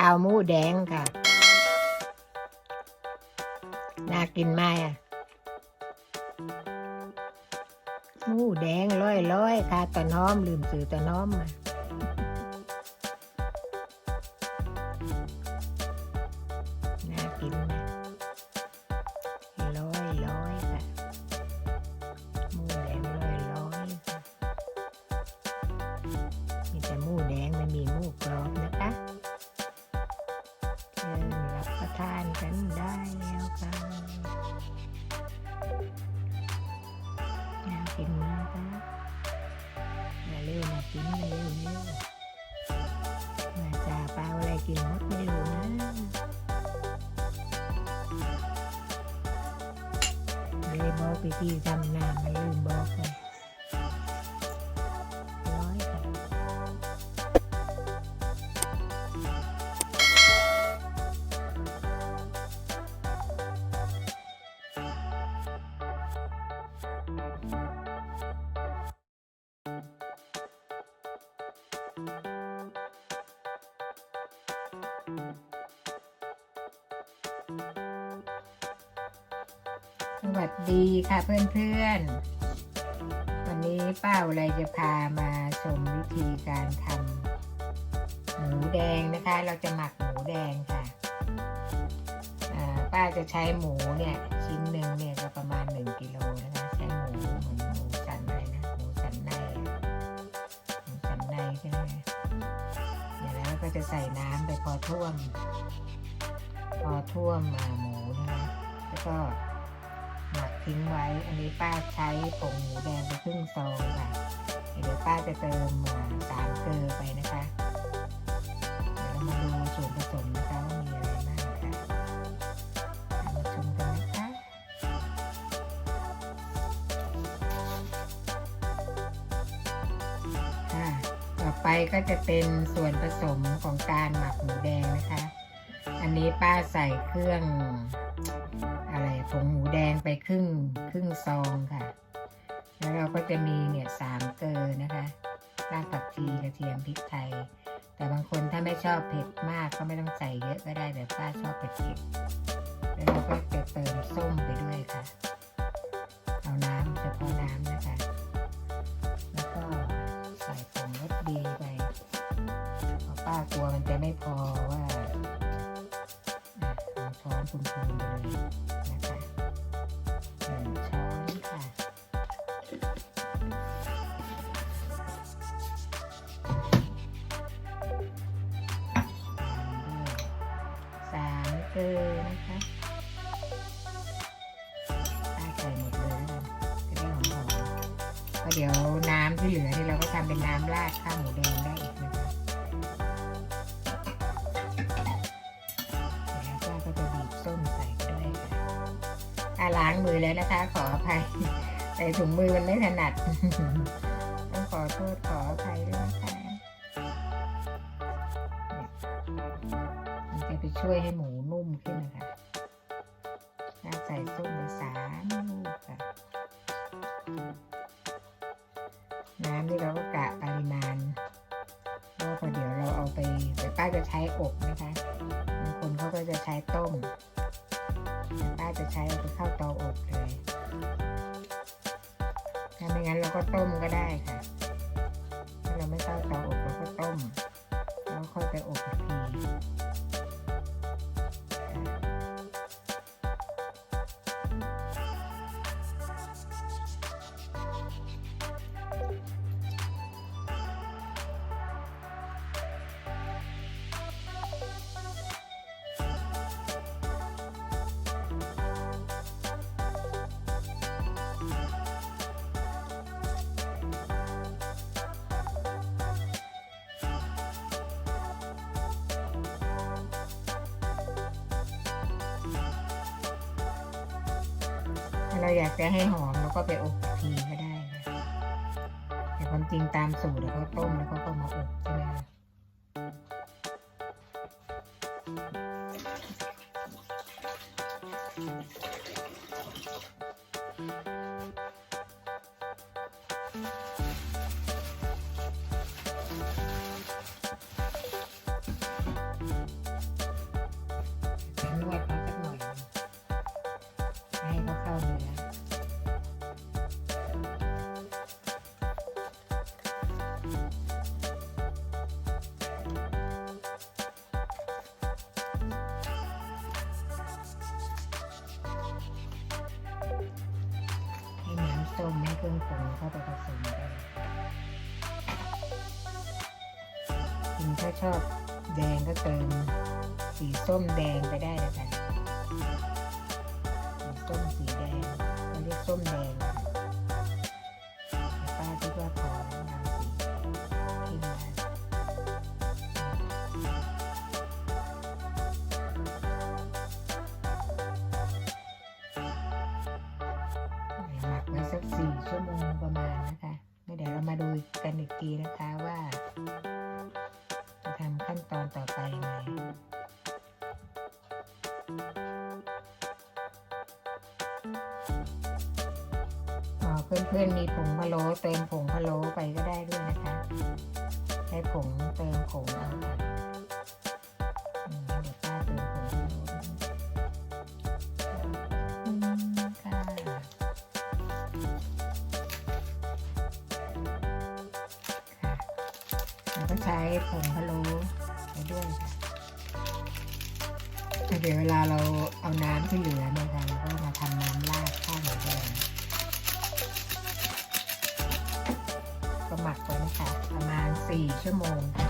ข้าวหมูแดงค่ะ น่ากินไหมอะหมูแดงร้อยร้อยๆค่ะตะน้อมลืมซื้อตะน้อมมาน่ากินไหม ปล่าอะไรกินหมดไม่รู้นะเลยบอกไปที่ทำน้ำมันลืมบอกเลยร้อยค่ะส วัสดีค่ะเพื่อนๆ วันนี้ป้าอะไรจะพามาชมวิธีการทำหมูแดงนะคะ เราจะหมักหมูแดงค่ะ ป้าจะใช้หมูเนี่ยชิ้นหนึ่งเนี่ยก็ประมาณหนึ่งกิโลนะคะใช้หมูเหมือนหมูสันอะไรนะหมูสันในหมูสันในใช่ไหมเดี๋ยวแล้วก็จะใส่น้ำไปพอท่วม พอท่วมอ่าหมูนะคะแล้วก็ ทิ้งไว้ อันนี้ป้าใช้ผงหมูแดงไปครึ่งซองค่ะ เดี๋ยวป้าจะเติมอ่าสามเกลือไปนะคะ เดี๋ยวเรามาดูส่วนผสมนะคะว่ามีอะไรบ้างค่ะเอามาชมกันนะคะค่ะต่อไปก็จะเป็นส่วนผสมของการหมักหมูแดงนะคะ อันนี้ป้าใส่เครื่อง ผงหมูแดงไปครึ่งครึ่งซองค่ะ แล้วเราก็จะมีเนี่ยสามเกลือนะคะรากผักชีกระเทียมพริกไทย แต่บางคนถ้าไม่ชอบเผ็ดมากก็ไม่ต้องใส่เยอะก็ได้แต่ป้าชอบเผ็ดเผ็ดแล้วเราก็จะเติมส้มไปด้วยค่ะ เอาน้ำเฉพาะน้ำนะคะ แล้วก็ใส่ผงรสดีไปเพราะป้ากลัวมันจะไม่พอว่าสองช้อนพูนๆไปเลย ก็เดี๋ยวน้ำที่เหลือนี่เราก็ทำเป็นน้ำราดข้าวหมูแดงได้อีกนะคะแล้วก็ก็จะบีบส้มใส่ด้วยค่ะถ้าล้างมือแล้วนะคะ ขออภัยใส่ถุงมือมันไม่ถนัด ต้องขอโทษขออภัยด้วยนะคะเนี่ยมันจะไปช่วยให้หมูนุ่มขึ้นนะคะถ้าใส่ส้มไปสาม น้ำนี่เราก็กะปริมาณเพราะว่าพอเดี๋ยวเราเอาไปแต่ป้าจะใช้อบนะคะบางคนเขาก็จะใช้ต้มแต่ป้าจะใช้เอาไปเข้าเตาอบเลยถ้าไม่งั้นเราก็ต้มก็ได้ค่ะ เราอยากจะให้หอมเราก็ไปอบทีก็ได้ค่ะแต่ความจริงตามสูตรเขาต้มแล้วเขาก็มาอบใช่ไหมคะรื่อาไปผสมได้คุณถ้าชอบแดงก็เติมสีส้มแดงไปได้นะคะสีส้มสีแดงเขาเรียกส้มแดง สี่ชั่วโมงประมาณนะคะเดี๋ยวเรามาดูกันอีกทีนะคะว่าจะทำขั้นตอนต่อไปยังไงเพื่อนๆมีผงพะโล้เติมผงพะโล้ไปก็ได้ด้วยนะคะใช้ผงเติมผงเอาค่ะ แล้วก็ใช้ผงพะโล้ไปด้วยค่ะเดี๋ยวเวลาเราเอาน้ำที่เหลือเนี่ยค่ะเราก็มาทำน้ำราดข้าวหมูแดงก็หมักไว้นะคะประมาณ 4 ชั่วโมงค่ะ